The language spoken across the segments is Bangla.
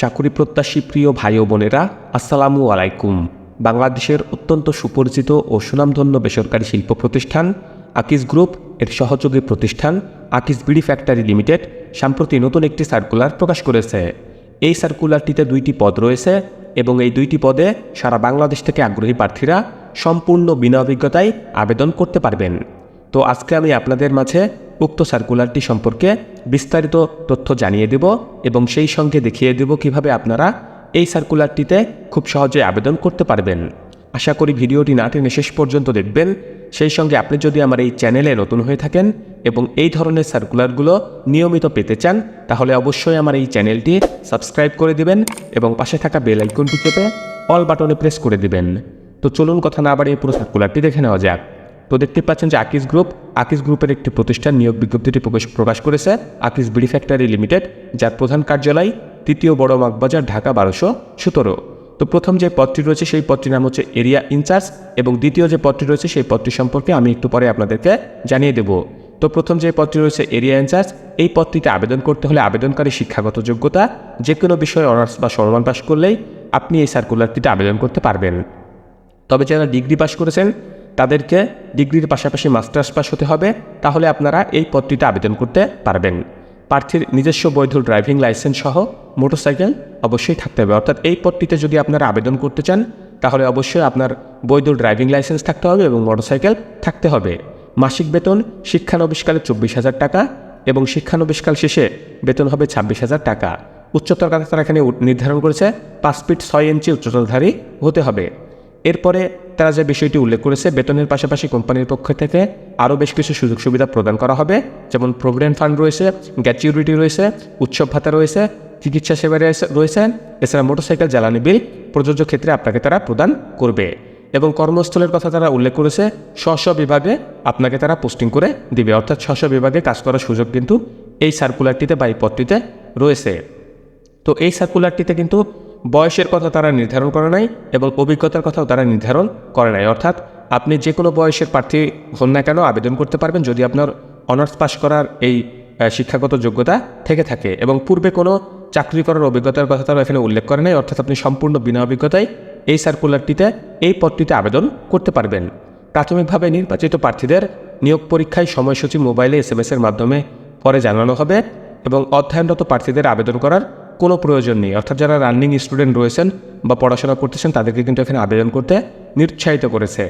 চাকুরি প্রত্যাশী প্রিয় ভাই ও বোনেরা, আসসালামু আলাইকুম। বাংলাদেশের অত্যন্ত সুপরিচিত ও সুনামধন্য বেসরকারি শিল্প প্রতিষ্ঠান আকিস গ্রুপ এর সহযোগী প্রতিষ্ঠান আকিস বিড়ি ফ্যাক্টরি লিমিটেড সম্প্রতি নতুন একটি সার্কুলার প্রকাশ করেছে। এই সার্কুলারটিতে দুইটি পদ রয়েছে এবং এই দুইটি পদে সারা বাংলাদেশ থেকে আগ্রহী প্রার্থীরা সম্পূর্ণ বিনা অভিজ্ঞতায় আবেদন করতে পারবেন। তো আজকে আমি আপনাদের মাঝে উক্ত সার্কুলারটি সম্পর্কে বিস্তারিত তথ্য জানিয়ে দেব এবং সেই সঙ্গে দেখিয়ে দেব কীভাবে আপনারা এই সার্কুলারটিতে খুব সহজে আবেদন করতে পারবেন। আশা করি ভিডিওটি না টেনে শেষ পর্যন্ত দেখবেন। সেই সঙ্গে আপনি যদি আমার এই চ্যানেলে নতুন হয়ে থাকেন এবং এই ধরনের সার্কুলারগুলো নিয়মিত পেতে চান, তাহলে অবশ্যই আমার এই চ্যানেলটি সাবস্ক্রাইব করে দিবেন এবং পাশে থাকা বেল আইকনটি চেপে অল বাটনে প্রেস করে দিবেন। তো চলুন কথা না বাড়িয়ে পুরো সার্কুলারটি দেখে নেওয়া যাক। তো দেখতে পাচ্ছেন যে আকিস গ্রুপ আকিস গ্রুপের একটি প্রতিষ্ঠান নিয়োগ বিজ্ঞপ্তিটি প্রকাশ করেছে। আকিস বিডি ফ্যাক্টরি লিমিটেড, যার প্রধান কার্যালয় তৃতীয় বড় মাগবাজার ঢাকা বারোশো সতেরো। তো প্রথম যে পদটি রয়েছে, সেই পদটির নাম হচ্ছে এরিয়া ইনচার্জ এবং দ্বিতীয় যে পদটি রয়েছে, সেই পদটি সম্পর্কে আমি একটু পরে আপনাদেরকে জানিয়ে দেব। তো প্রথম যে পদটি রয়েছে, এরিয়া ইনচার্জ, এই পদটিতে আবেদন করতে হলে আবেদনকারী শিক্ষাগত যোগ্যতা যে কোনো বিষয়ে অনার্স বা সমমান পাশ করলেই আপনি এই সার্কুলারটিতে আবেদন করতে পারবেন। তবে যারা ডিগ্রি পাশ করেছেন তাদেরকে ডিগ্রির পাশাপাশি মাস্টার্স পাস হতে হবে, তাহলে আপনারা এই পদটিতে আবেদন করতে পারবেন। প্রার্থীর নিজস্ব বৈধ ড্রাইভিং লাইসেন্স সহ মোটরসাইকেল অবশ্যই থাকতে হবে। অর্থাৎ এই পদটিতে যদি আপনারা আবেদন করতে চান, তাহলে অবশ্যই আপনার বৈধ ড্রাইভিং লাইসেন্স থাকতে হবে এবং মোটরসাইকেল থাকতে হবে। মাসিক বেতন শিক্ষানবিষ্কালে চব্বিশ হাজার টাকা এবং শিক্ষানবিষ্কাল শেষে বেতন হবে ছাব্বিশ হাজার টাকা। উচ্চতর তারা এখানে নির্ধারণ করেছে, পাঁচ ফিট ছয় ইঞ্চি উচ্চতরধারী হতে হবে। এরপরে তারা যে বিষয়টি উল্লেখ করেছে, বেতনের পাশাপাশি কোম্পানির পক্ষ থেকে আরও বেশ কিছু সুযোগ সুবিধা প্রদান করা হবে। যেমন প্রভিডেন্ট ফান্ড রয়েছে গ্যাচিউরিটি রয়েছে, উৎসব ভাতা রয়েছে, চিকিৎসা সেবা রয়েছে- এছাড়া মোটরসাইকেল জ্বালানি বিল প্রযোজ্য ক্ষেত্রে আপনাকে তারা প্রদান করবে এবং কর্মস্থলের কথা তারা উল্লেখ করেছে স্ব বিভাগে আপনাকে তারা পোস্টিং করে দিবে। অর্থাৎ স্ব বিভাগে কাজ করার সুযোগ কিন্তু এই সার্কুলারটিতে বা এই রয়েছে। তো এই সার্কুলারটিতে কিন্তু বয়সের কথা তারা নির্ধারণ করে নাই এবং অভিজ্ঞতার কথাও তারা নির্ধারণ করে নাই। অর্থাৎ আপনি যে কোনো বয়সের প্রার্থী হন না কেন আবেদন করতে পারবেন যদি আপনার অনার্স পাস করার এই শিক্ষাগত যোগ্যতা থেকে থাকে এবং পূর্বে কোনো চাকরি করার অভিজ্ঞতার কথা তারা এখানে উল্লেখ করে নাই। অর্থাৎ আপনি সম্পূর্ণ বিনা অভিজ্ঞতায় এই সার্কুলারটিতে এই পদটিতে আবেদন করতে পারবেন। প্রাথমিকভাবে নির্বাচিত প্রার্থীদের নিয়োগ পরীক্ষায় সময়সূচি মোবাইলে এস এর মাধ্যমে পরে জানানো হবে এবং অধ্যয়নরত প্রার্থীদের আবেদন করার কোনো প্রয়োজন নেই। অর্থাৎ যারা রানিং স্টুডেন্ট রয়েছেন বা পড়াশোনা করতেছেন, তাদেরকে কিন্তু এখানে আবেদন করতে নিরুৎসাহিত করেছে।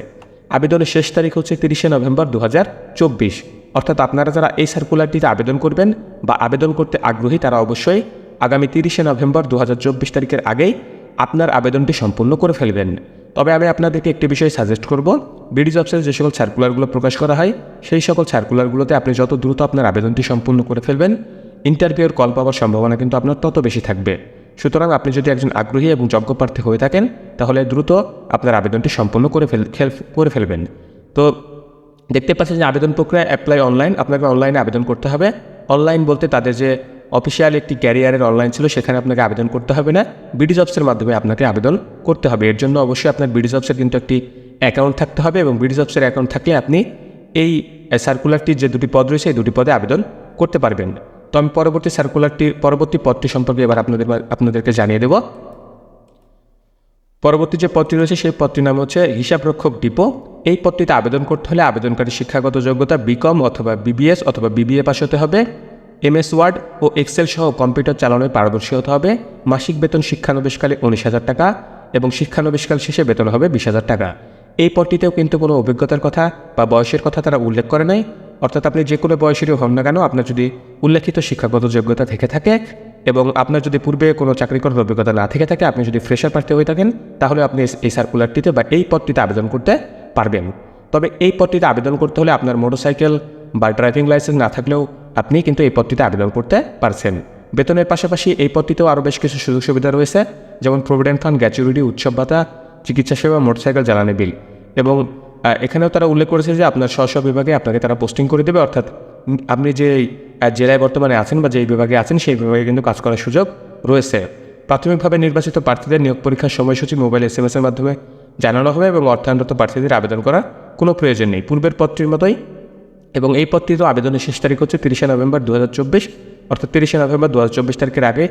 আবেদনের শেষ তারিখ হচ্ছে তিরিশে নভেম্বর দু হাজার চব্বিশ। অর্থাৎ আপনারা যারা এই সার্কুলারটিতে আবেদন করবেন বা আবেদন করতে আগ্রহী, তারা অবশ্যই আগামী তিরিশে নভেম্বর দু হাজার চব্বিশ তারিখের আগেই আপনার আবেদনটি সম্পূর্ণ করে ফেলবেন। তবে আমি আপনাদেরকে একটি বিষয় সাজেস্ট করব। বিডি জবসের যে সকল সার্কুলারগুলো প্রকাশ করা হয়, সেই সকল সার্কুলারগুলোতে আপনি যত দ্রুত আপনার আবেদনটি সম্পূর্ণ করে ফেলবেন ইন্টারভিউর কল পাওয়ার সম্ভাবনা কিন্তু আপনার তত বেশি থাকবে। সুতরাং আপনি যদি একজন আগ্রহী এবং যোগ্য প্রার্থী হয়ে থাকেন, তাহলে দ্রুত আপনার আবেদনটি সম্পূর্ণ করে ফেল করে ফেলবেন। তো দেখতে পাচ্ছেন যে আবেদন প্রক্রিয়া অ্যাপ্লাই অনলাইন আপনাকে অনলাইনে আবেদন করতে হবে। অনলাইন বলতে তাদের যে অফিসিয়াল একটি ক্যারিয়ারের অনলাইন ছিল, সেখানে আপনাকে আবেদন করতে হবে না। বিডি জবসের মাধ্যমে আপনাকে আবেদন করতে হবে। এর জন্য অবশ্যই আপনার বিডি জবসের কিন্তু একটি অ্যাকাউন্ট থাকতে হবে এবং বিডি জবসের অ্যাকাউন্ট থাকলে আপনি এই সার্কুলারটির যে দুটি পদ রয়েছে, এই দুটি পদে আবেদন করতে পারবেন। তো আমি পরবর্তী সার্কুলারটি পরবর্তী পদটি সম্পর্কে এবার আপনাদের আপনাদেরকে জানিয়ে দেবো। পরবর্তী যে পদটি রয়েছে, সেই পদটির নাম হচ্ছে হিসাবরক্ষক ডিপো। এই পদটিতে আবেদন করতে হলে আবেদনকারী শিক্ষাগত যোগ্যতা বিকম অথবা বিবিএস অথবা বিবিএ পাশ হতে হবে। এমএস ওয়ার্ড ও এক্সেল সহ কম্পিউটার চালানোয় পারদর্শী হতে হবে। মাসিক বেতন শিক্ষানবিষ্কালে উনিশ হাজার টাকা এবং শিক্ষানবিষ্কাল শেষে বেতন হবে বিশ হাজার টাকা। এই পদটিতেও কিন্তু কোনো অভিজ্ঞতার কথা বা বয়সের কথা তারা উল্লেখ করে নাই। অর্থাৎ আপনি যে কোনো বয়সেরই হন না কেন, আপনার যদি উল্লেখিত শিক্ষাগত যোগ্যতা থেকে থাকে এবং আপনার যদি পূর্বে কোনো চাকরি করার অভিজ্ঞতা না থেকে থাকে, আপনি যদি ফ্রেশার প্রার্থী হয়ে থাকেন, তাহলে আপনি এই- সার্কুলারটিতে বা এই পদটিতে আবেদন করতে পারবেন। তবে এই পদটিতে আবেদন করতে হলে আপনার মোটরসাইকেল বা ড্রাইভিং লাইসেন্স না থাকলেও আপনি কিন্তু এই পদটিতে আবেদন করতে পারছেন। বেতনের পাশাপাশি এই পদটিতেও আরও বেশ কিছু সুযোগ সুবিধা রয়েছে, যেমন প্রভিডেন্ট ফান্ড গ্যাচুরিটি উৎসব ভাতা, চিকিৎসা সেবা মোটরসাইকেল জ্বালানি বিল। এবং এখানেও তারা উল্লেখ করেছে যে আপনার স্ব বিভাগে আপনাকে তারা পোস্টিং করে দেবে, অর্থাৎ আপনি যে জেলায় বর্তমানে আছেন বা যেই বিভাগে আছেন, সেই বিভাগে কিন্তু কাজ করার সুযোগ রয়েছে। প্রাথমিকভাবে নির্বাচিত প্রার্থীদের নিয়োগ পরীক্ষার সময়সূচি মোবাইল এস এম এর মাধ্যমে জানানো হবে এবং অর্থায়নরত প্রার্থীদের আবেদন করা কোনো প্রয়োজন নেই। পূর্বের পদটির মতোই এবং এই পদটিরও আবেদনের শেষ তারিখ হচ্ছে তিরিশে নভেম্বর দু হাজার চব্বিশ, অর্থাৎ তিরিশে নভেম্বর দু হাজার চব্বিশ তারিখের আগে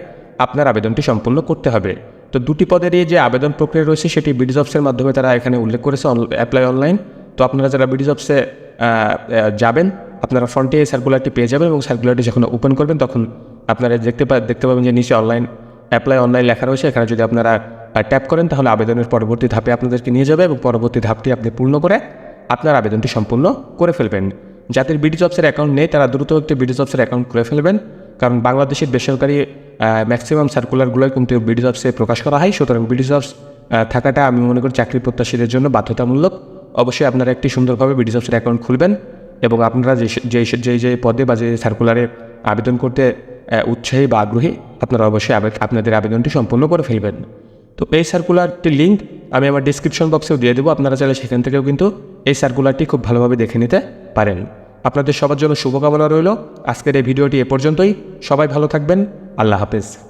আপনার আবেদনটি সম্পূর্ণ করতে হবে। তো দুটি পদেরই যে আবেদন প্রক্রিয়া রয়েছে সেটি বিডি জবসের মাধ্যমে তারা এখানে উল্লেখ করেছে অ্যাপ্লাই অনলাইন তো আপনারা যারা বিডি জবসে যাবেন, আপনারা ফ্রন্টে সার্কুলারটি পেয়ে যাবেন এবং সার্কুলারটি যখন ওপেন করবেন, তখন আপনারা দেখতে পা, দেখতে পাবেন যে নিচে অনলাইন অ্যাপ্লাই অনলাইন লেখা রয়েছে। এখানে যদি আপনারা ট্যাপ করেন, তাহলে আবেদনের পরবর্তী ধাপে আপনাদেরকে নিয়ে যাবে এবং পরবর্তী ধাপটি আপনি পূর্ণ করে আপনার আবেদনটি সম্পূর্ণ করে ফেলবেন। যাদের বিডি জবসের অ্যাকাউন্ট নেই, তারা দ্রুত একটি বিডি জবসের অ্যাকাউন্ট করে ফেলবেন। কারণ বাংলাদেশের বেসরকারি ম্যাক্সিমাম সার্কুলারগুলোই কিন্তু বিডি জবসে প্রকাশ করা হয়। সুতরাং বিডি জবস থাকাটা আমি মনে করি চাকরি প্রত্যাশীদের জন্য বাধ্যতামূলক। অবশ্যই আপনারা একটি সুন্দরভাবে বিডি জবসের অ্যাকাউন্ট খুলবেন এবং আপনারা যে যে যে পদে বা যে সার্কুলারে আবেদন করতে উৎসাহী বা আগ্রহী, আপনারা অবশ্যই আপনাদের আবেদনটি সম্পূর্ণ করে ফেলবেন। তো এই সার্কুলারটির লিঙ্ক আমি আমার ডিসক্রিপশন বক্সেও দিয়ে দেবো। আপনারা চাইলে সেখান থেকেও কিন্তু এই সার্কুলারটি খুব ভালোভাবে দেখে নিতে পারেন। আপনাদের সবার জন্য শুভকামনা রইল। আজকের এই ভিডিওটি এ পর্যন্তই। সবাই ভালো থাকবেন। আল্লাহ হাফেজ।